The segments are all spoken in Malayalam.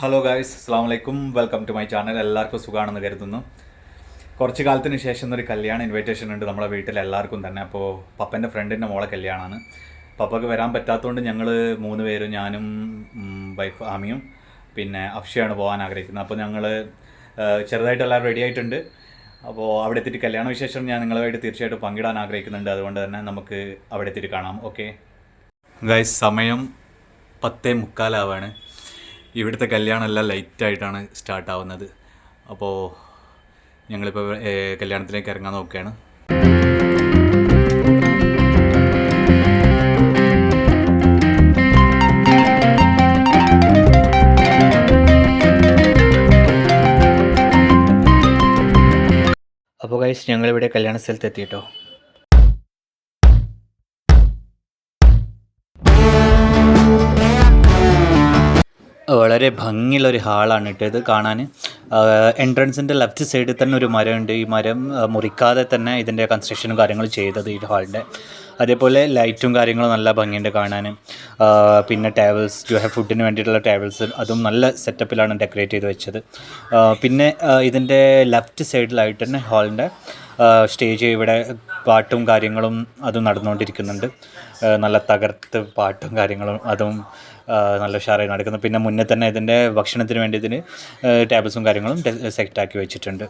ഹലോ ഗായ്സ് അസ്സാം വലൈക്കും വെൽക്കം ടു മൈ ചാനൽ എല്ലാവർക്കും സുഖമാണെന്ന് കരുതുന്നു. കുറച്ച് കാലത്തിന് ശേഷം ഒരു കല്യാണ ഇൻവിറ്റേഷൻ ഉണ്ട് നമ്മുടെ വീട്ടിൽ എല്ലാവർക്കും തന്നെ. അപ്പോൾ പപ്പന്റെ ഫ്രണ്ടിന്റെ മോളെ കല്യാണമാണ് പപ്പക്ക് വരാൻ പറ്റാത്തതുകൊണ്ട് ഞങ്ങൾ മൂന്ന് പേരും ഞാനും വൈഫ് ആമിയും പിന്നെ അഫ്ഷയാണ് പോകാൻ ആഗ്രഹിക്കുന്നത്. അപ്പോൾ ഞങ്ങൾ ചെറുതായിട്ട് എല്ലാവരും റെഡി ആയിട്ടുണ്ട്. അപ്പോൾ അവിടെ എത്തിയിട്ട് കല്യാണ വിശേഷം ഞാൻ നിങ്ങളുമായിട്ട് തീർച്ചയായിട്ടും പങ്കിടാൻ ആഗ്രഹിക്കുന്നുണ്ട്. അതുകൊണ്ട് തന്നെ നമുക്ക് അവിടെ എത്തിയിട്ട് കാണാം. ഓക്കെ ഗൈസ് സമയം പത്തേ മുക്കാലാവാണ്. ഇവിടുത്തെ എല്ലാം ലൈറ്റായിട്ടാണ് സ്റ്റാർട്ട് ആവുന്നത്. അപ്പോൾ ഞങ്ങളിപ്പോൾ കല്യാണത്തിലേക്ക് ഇറങ്ങാൻ നോക്കുകയാണ്. അപ്പോൾ ഗൈസ് ഞങ്ങളിവിടെ കല്യാണ സ്ഥലത്ത് എത്തിയിട്ടോ വളരെ ഭംഗിയുള്ള ഒരു ഹാളാണ് കേട്ടോ ഇത് കാണാൻ. എൻട്രൻസിന്റെ ലെഫ്റ്റ് സൈഡിൽ തന്നെ ഒരു മരമുണ്ട്. ഈ മരം മുറിക്കാതെ തന്നെ ഇതിന്റെ കൺസ്ട്രക്ഷനും കാര്യങ്ങളും ചെയ്തത് ഈ ഹാളിന്റെ അതേപോലെ ലൈറ്റും കാര്യങ്ങളും നല്ല ഭംഗിയുണ്ട് കാണാൻ. പിന്നെ ടേബിൾസ് ഫുഡിന് വേണ്ടിയിട്ടുള്ള ടേബിൾസ് അതും നല്ല സെറ്റപ്പിലാണ് ഡെക്കറേറ്റ് ചെയ്ത് വെച്ചത്. പിന്നെ ഇതിന്റെ ലെഫ്റ്റ് സൈഡിലായിട്ട് തന്നെ ഹാളിന്റെ സ്റ്റേജ് ഇവിടെ പാട്ടും കാര്യങ്ങളും അതും നടന്നുകൊണ്ടിരിക്കുന്നുണ്ട്. നല്ല തകർത്ത് പാട്ടും കാര്യങ്ങളും അതും നല്ല ഉഷാറായി നടക്കുന്നു. പിന്നെ മുന്നേ തന്നെ ഇതിന്റെ ഭക്ഷണത്തിന് വേണ്ടി ഇതിന് ടേബിൾസും കാര്യങ്ങളും സെറ്റാക്കി വെച്ചിട്ടുണ്ട്.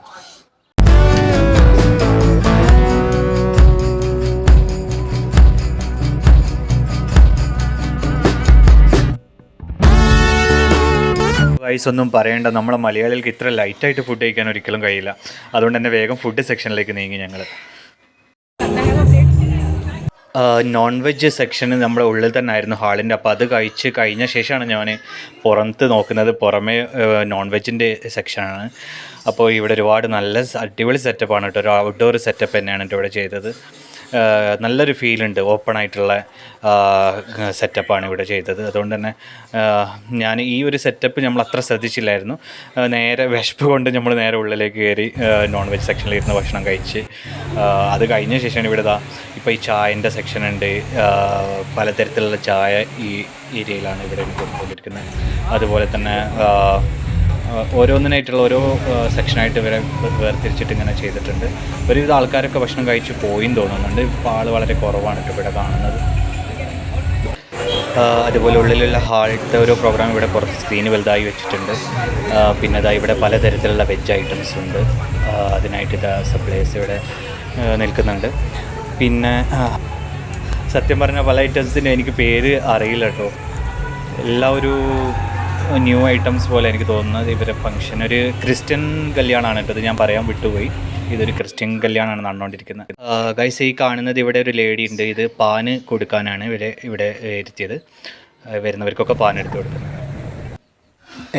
വൈസ് ഒന്നും പറയേണ്ട. നമ്മുടെ മലയാളികൾക്ക് ഇത്ര ലൈറ്റായിട്ട് ഫുഡ് കഴിക്കാൻ ഒരിക്കലും കഴിയില്ല. അതുകൊണ്ട് തന്നെ വേഗം ഫുഡ് സെക്ഷനിലേക്ക് നീങ്ങി ഞങ്ങൾ നോൺ വെജ് സെക്ഷന് നമ്മുടെ ഉള്ളിൽ തന്നെ ആയിരുന്നു ഹാളിന്റെ. അപ്പോൾ അത് കഴിച്ച് കഴിഞ്ഞ ശേഷമാണ് ഞാൻ പുറത്ത് നോക്കുന്നത്. പുറമേ നോൺ വെജിന്റെ സെക്ഷനാണ് അപ്പോൾ ഇവിടെ ഒരുപാട് നല്ല അടിപൊളി സെറ്റപ്പാണ് കേട്ടോ. ഒരു ഔട്ട്ഡോർ സെറ്റപ്പ് തന്നെയാണ് ഇവിടെ ചെയ്തത്. നല്ലൊരു ഫീലുണ്ട് ഓപ്പൺ ആയിട്ടുള്ള സെറ്റപ്പാണ് ഇവിടെ ചെയ്തത്. അതുകൊണ്ട് തന്നെ ഞാൻ ഈ ഒരു സെറ്റപ്പ് നമ്മൾ അത്ര ശ്രദ്ധിച്ചില്ലായിരുന്നു. നേരെ വിശപ്പ് കൊണ്ട് നമ്മൾ നേരെ ഉള്ളിലേക്ക് കയറി നോൺ വെജ് സെക്ഷനിൽ ഇരുന്ന് ഭക്ഷണം കഴിച്ച് അത് കഴിഞ്ഞ ശേഷമാണ് ഇവിടെ ഇതാ ഇപ്പോൾ ഈ ചായന്റെ സെക്ഷൻ ഉണ്ട്. പലതരത്തിലുള്ള ചായ ഈ ഏരിയയിലാണ് ഇവിടെ കൊടുത്തുകൊണ്ടിരിക്കുന്നത്. അതുപോലെ തന്നെ ഓരോന്നിനായിട്ടുള്ള ഓരോ സെക്ഷനായിട്ട് ഇവരെ വേർതിരിച്ചിട്ട് ഇങ്ങനെ ചെയ്തിട്ടുണ്ട്. ഒരുവിധ ആൾക്കാരൊക്കെ ഭക്ഷണം കഴിച്ച് പോയി തോന്നുന്നുണ്ട്. ഇപ്പോൾ ആൾ വളരെ കുറവാണ് ഇവിടെ കാണുന്നത്. അതുപോലെ ഉള്ളിലുള്ള ഹാളിലത്തെ ഒരു പ്രോഗ്രാം ഇവിടെ കുറച്ച് സ്ക്രീൻ വലുതായി വെച്ചിട്ടുണ്ട്. പിന്നെ ഇതാ ഇവിടെ പലതരത്തിലുള്ള വെജ് ഐറ്റംസ് ഉണ്ട്. അതിനായിട്ട് ഇതാ സപ്ലൈസ് ഇവിടെ നിൽക്കുന്നുണ്ട്. പിന്നെ സത്യം പറഞ്ഞാൽ പല ഐറ്റംസിന്റെ എനിക്ക് പേര് അറിയില്ല കേട്ടോ. എല്ലാ ഒരു ന്യൂ ഐറ്റംസ് പോലെ എനിക്ക് തോന്നുന്നത് ഇവരെ ഫംഗ്ഷൻ ഒരു ക്രിസ്ത്യൻ കല്യാണമാണ് കേട്ടോ ഞാൻ പറയാൻ വിട്ടുപോയി. ഇതൊരു ക്രിസ്ത്യൻ കല്യാണമാണ് നടന്നുകൊണ്ടിരിക്കുന്നത്. ഗൈസ് ഈ കാണുന്നത് ഇവിടെ ഒരു ലേഡി ഉണ്ട്. ഇത് പാന് കൊടുക്കാനാണ് ഇവരെ ഇവിടെ ഇരുത്തിയത്. വരുന്നവർക്കൊക്കെ പാൻ എടുത്തു കൊടുക്കുന്നത്.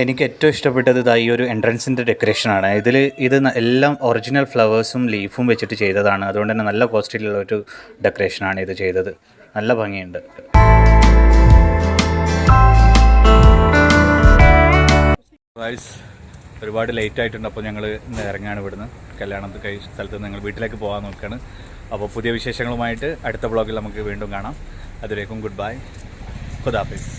എനിക്ക് ഏറ്റവും ഇഷ്ടപ്പെട്ടത് ഇതാ ഈ ഒരു എൻട്രൻസിന്റെ ഡെക്കറേഷനാണ് ഇതിൽ ഇത് എല്ലാം ഒറിജിനൽ ഫ്ലവേഴ്സും ലീഫും വെച്ചിട്ട് ചെയ്തതാണ്. അതുകൊണ്ട് തന്നെ നല്ല കോസ്റ്റിലുള്ള ഒരു ഡെക്കറേഷനാണ് ഇത് ചെയ്തത്. നല്ല ഭംഗിയുണ്ട്. ഗൈസ് ഒരുപാട് ലേറ്റ് ആയിട്ടുണ്ട്. അപ്പോൾ ഞങ്ങൾ ഇന്ന് ഇറങ്ങാണ് ഇവിടുന്ന്. കല്യാണം കഴി സ്ഥലത്ത് നിന്ന് ഞങ്ങൾ വീട്ടിലേക്ക് പോകാൻ നോക്കുകയാണ് അപ്പോൾ പുതിയ വിശേഷങ്ങളുമായിട്ട് അടുത്ത ബ്ലോഗിൽ നമുക്ക് വീണ്ടും കാണാം. അതുവരേക്കും ഗുഡ് ബൈ ഖുദാഫിസ്